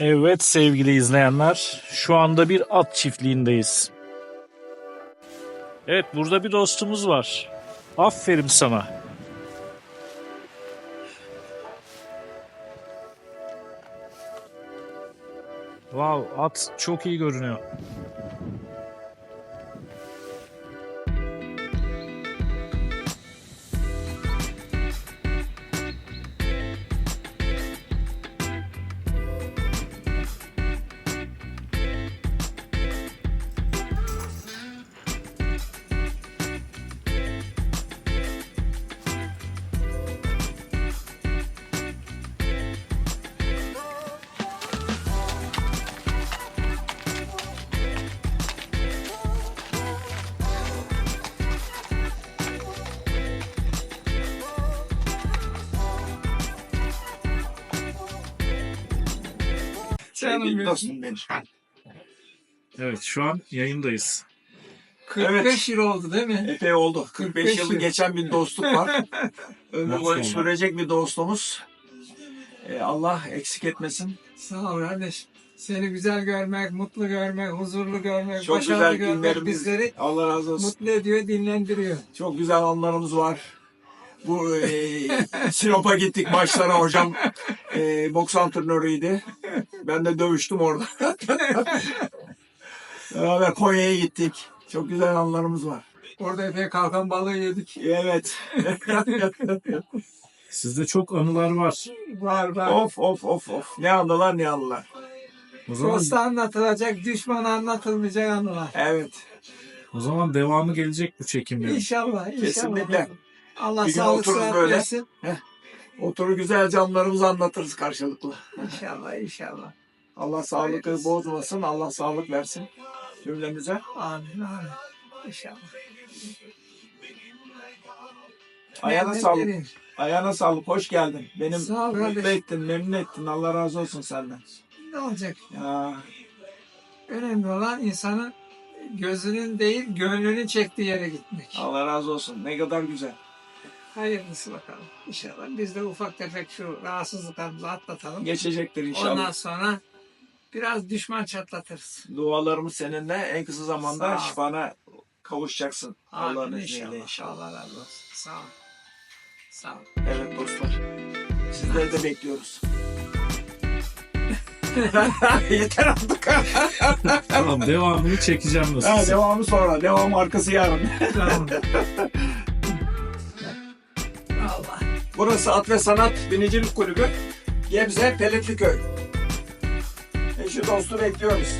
Evet sevgili izleyenler, şu anda bir at çiftliğindeyiz. Evet, burada bir dostumuz var. Aferin sana. Wow, at çok iyi görünüyor. Dostum benim. Evet, şu an yayındayız. 45 yıl oldu değil mi? Epey oldu. 45 45 yılı yıl. geçen bir dostluk var. Ömür boyu sürecek bir dostluğumuz. Ee, Allah eksik etmesin. Sağ ol kardeş. Seni güzel görmek, mutlu görmek, huzurlu görmek, Çok başarılı güzel görmek günlerimiz. bizleri Allah razı olsun. mutlu ediyor, dinlendiriyor. Çok güzel anlarımız var. Bu e, Sinop'a gittik maçlara hocam e, boks antrenörüydü. Ben de dövüştüm orada. Beraber Konya'ya gittik. Çok güzel anlarımız var. Orada epey kalkan balığı yedik. Evet. Sizde çok anılar var. Var var. of of of of. Ne anılar ne anılar. O zaman, Dosta anlatılacak, düşmana anlatılmayacak anılar. Evet. o zaman devamı gelecek bu çekimlerin. İnşallah, inşallah. Kesinlikle. Allah Bir gün sağlık otururuz sıhhat böyle. versin. Oturur güzelce anılarımızı anlatırız karşılıklı. İnşallah, inşallah. Allah sağlıkı bozmasın. Allah sağlık versin cümlemize. Amin, amin. İnşallah. Ayağına Mehmet sağlık. Derin, Ayağına sağlık. Hoş geldin. Benim Sağ ol mutlu kardeşim. ettin, memnun ettin. Allah razı olsun senden. Ne olacak? Ya, Önemli olan insanın gözünün değil, gönlünün çektiği yere gitmek. Allah razı olsun. Ne kadar güzel. Hayırlısı bakalım. İnşallah biz de ufak tefek şu rahatsızlıklarımızı atlatalım. Geçecektir inşallah. Ondan sonra biraz düşman çatlatırız. Dualarımız seninle en kısa zamanda şifana kavuşacaksın. Allah'ın izniyle inşallah. inşallah. Allah razı olsun. Sağ ol. Sağ ol. Evet dostlar. Sizleri de bekliyoruz. Yeter artık. Tamam, devamını çekeceğim ha, nasıl? devamı sonra. Devam arkası yarın. Tamam. Burası At ve Sanat Binicilik Kulübü. Gebze Pelitliköy. Eşi dostu bekliyoruz.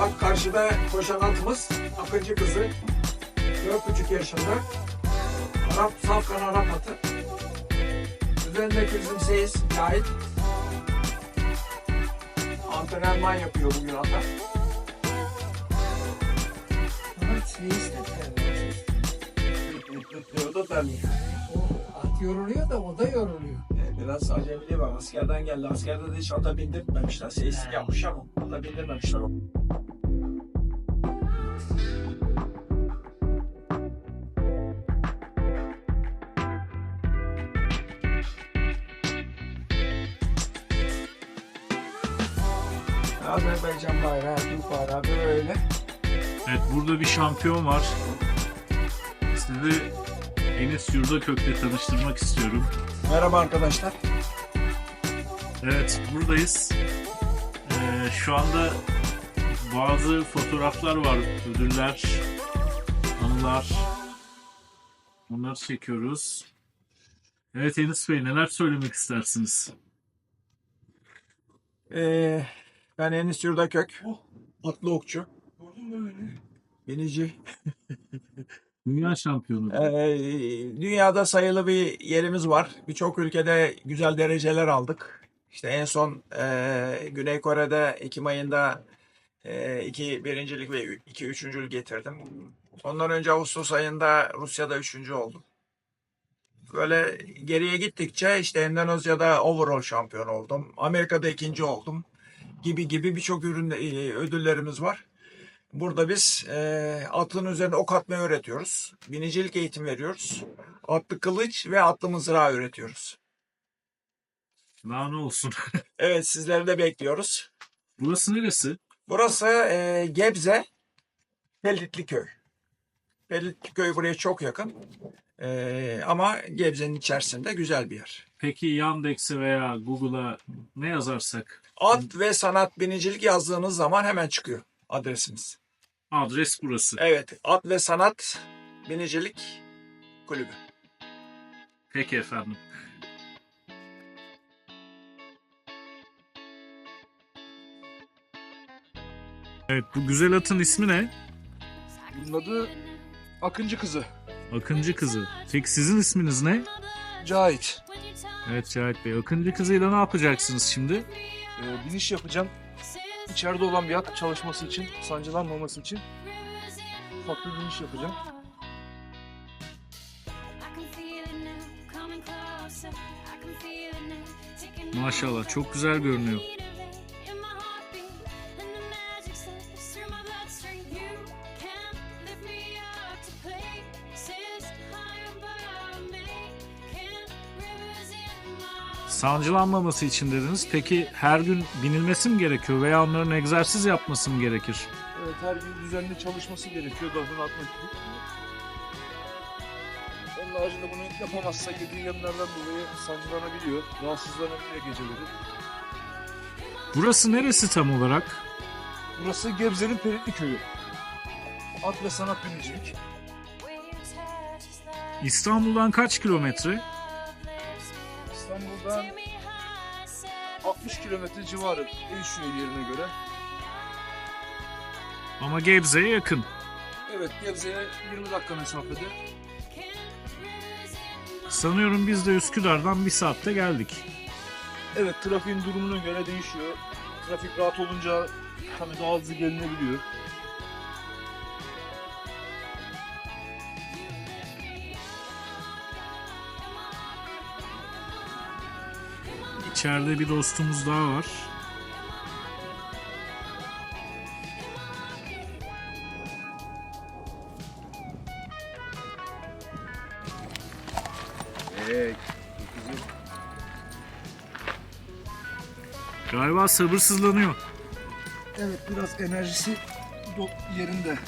Bak karşıda koşan atımız Akıncı kızı. 4,5 yaşında. Arap, safkan Arap atı. Üzerindeki bizim seyis Cahit. Antrenman yapıyor bugün ata. Evet, iyi istekler. O da tabii. O at yoruluyor da o da yoruluyor. Ee, Biraz acemiliği var. Askerden geldi. Askerde de hiç ata bindirmemişler. Seyis yapmış ama ata bindirmemişler. Azerbaycan bayrağı, Türk bayrağı böyle. Evet, burada bir şampiyon var. Sizi Enes Yurdakök'le tanıştırmak istiyorum. Merhaba arkadaşlar. Evet, buradayız. Ee, şu anda bazı fotoğraflar var, ödüller, anılar. Onları çekiyoruz. Evet Enis Bey, neler söylemek istersiniz? Ee, ben Enis Yurdakök. Atlı okçu. Binici. Dünya şampiyonu. Ee, dünyada sayılı bir yerimiz var. Birçok ülkede güzel dereceler aldık. İşte en son e, Güney Kore'de Ekim ayında e, iki birincilik ve iki üçüncülük getirdim. Ondan önce Ağustos ayında Rusya'da üçüncü oldum. Böyle geriye gittikçe işte Endonezya'da overall şampiyon oldum. Amerika'da ikinci oldum. Gibi gibi birçok ürün e, ödüllerimiz var. Burada biz e, atın üzerine ok atmayı öğretiyoruz. Binicilik eğitim veriyoruz. Atlı kılıç ve atlı mızrağı öğretiyoruz. Ne olsun. Evet sizleri de bekliyoruz. Burası neresi? Burası e, Gebze Pelitli Köy. Pelitli Köy buraya çok yakın. E, ama Gebze'nin içerisinde güzel bir yer. Peki Yandex'e veya Google'a ne yazarsak At ve sanat binicilik yazdığınız zaman hemen çıkıyor adresimiz. adres burası. Evet, At ve Sanat Binicilik Kulübü. Peki efendim. Evet bu güzel atın ismi ne? Bunun adı Akıncı Kızı. Akıncı kızı. Peki sizin isminiz ne? Cahit. Evet Cahit Bey. Akıncı kızıyla ne yapacaksınız şimdi? Ee, biniş yapacağım. İçeride olan bir at çalışması için, sancılanmaması için ufak bir biniş yapacağım. Maşallah çok güzel görünüyor. Sancılanmaması için dediniz. Peki her gün binilmesi mi gerekiyor veya onların egzersiz yapması mı gerekir? Evet, her gün düzenli çalışması gerekiyor dozunu atmak için. Onun haricinde bunu yapamazsa yediği yemlerden dolayı sancılanabiliyor, rahatsızlanabiliyor geceleri. Burası neresi tam olarak? Burası Gebze'nin Peritli Köyü. At ve sanat binicilik. İstanbul'dan kaç kilometre? İstanbul'dan 60 kilometre civarı değişiyor yerine göre. Ama Gebze'ye yakın. Evet, Gebze'ye 20 dakika mesafede. Sanıyorum biz de Üsküdar'dan bir saatte geldik. Evet, trafiğin durumuna göre değişiyor. Trafik rahat olunca tabii daha hızlı gelinebiliyor. İçeride bir dostumuz daha var. Ee, Galiba sabırsızlanıyor. evet, biraz enerjisi yerinde.